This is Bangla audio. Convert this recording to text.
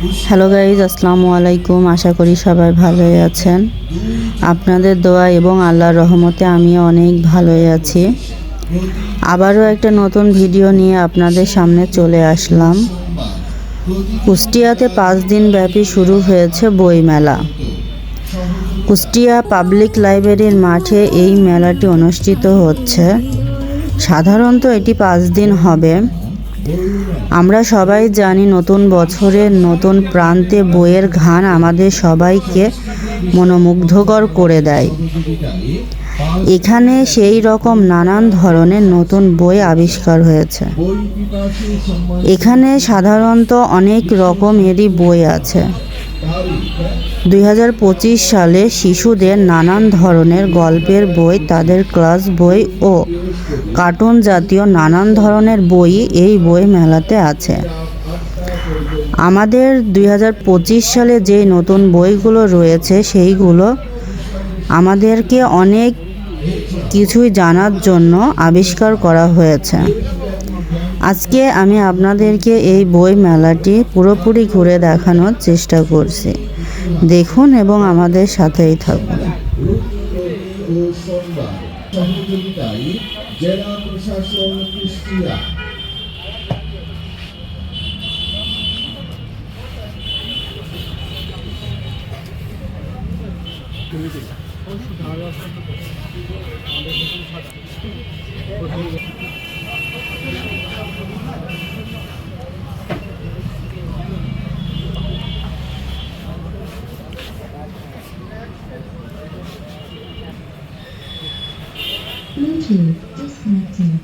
হ্যালো গাইজ আসসালামু আলাইকুম। আশা করি সবাই ভালোই আছেন। আপনাদের দোয়া এবং আল্লাহর রহমতে আমি অনেক ভালোই আছি। আবারও একটা নতুন ভিডিও নিয়ে আপনাদের সামনে চলে আসলাম। কুষ্টিয়াতে পাঁচ দিন ব্যাপী শুরু হয়েছে বইমেলা। কুষ্টিয়া পাবলিক লাইব্রেরির মাঠে এই মেলাটি অনুষ্ঠিত হচ্ছে। সাধারণত এটি পাঁচ দিন হবে। আমরা সবাই জানি নতুন বছরের নতুন প্রান্তে বইয়ের ঘান আমাদের সবাইকে মনোমুগ্ধকর করে দেয়। এখানে সেই রকম নানান ধরনের নতুন বই আবিষ্কার হয়েছে। এখানে সাধারণত অনেক রকমেরই বই আছে। দুই হাজার পঁচিশ সালে শিশুদের নানান ধরনের গল্পের বই, তাদের ক্লাস বই ও কার্টুন জাতীয় নানান ধরনের বই এই বই মেলাতে আছে। আমাদের দুই হাজার পঁচিশ সালে যে নতুন বইগুলো রয়েছে, সেইগুলো আমাদেরকে অনেক কিছুই জানার জন্য আবিষ্কার করা হয়েছে। আজকে আমি আপনাদেরকে এই বই মেলাটি পুরোপুরি ঘুরে দেখানোর চেষ্টা করছি। দেখুন এবং আমাদের সাথেই থাকুন। Bluetooth disconnected.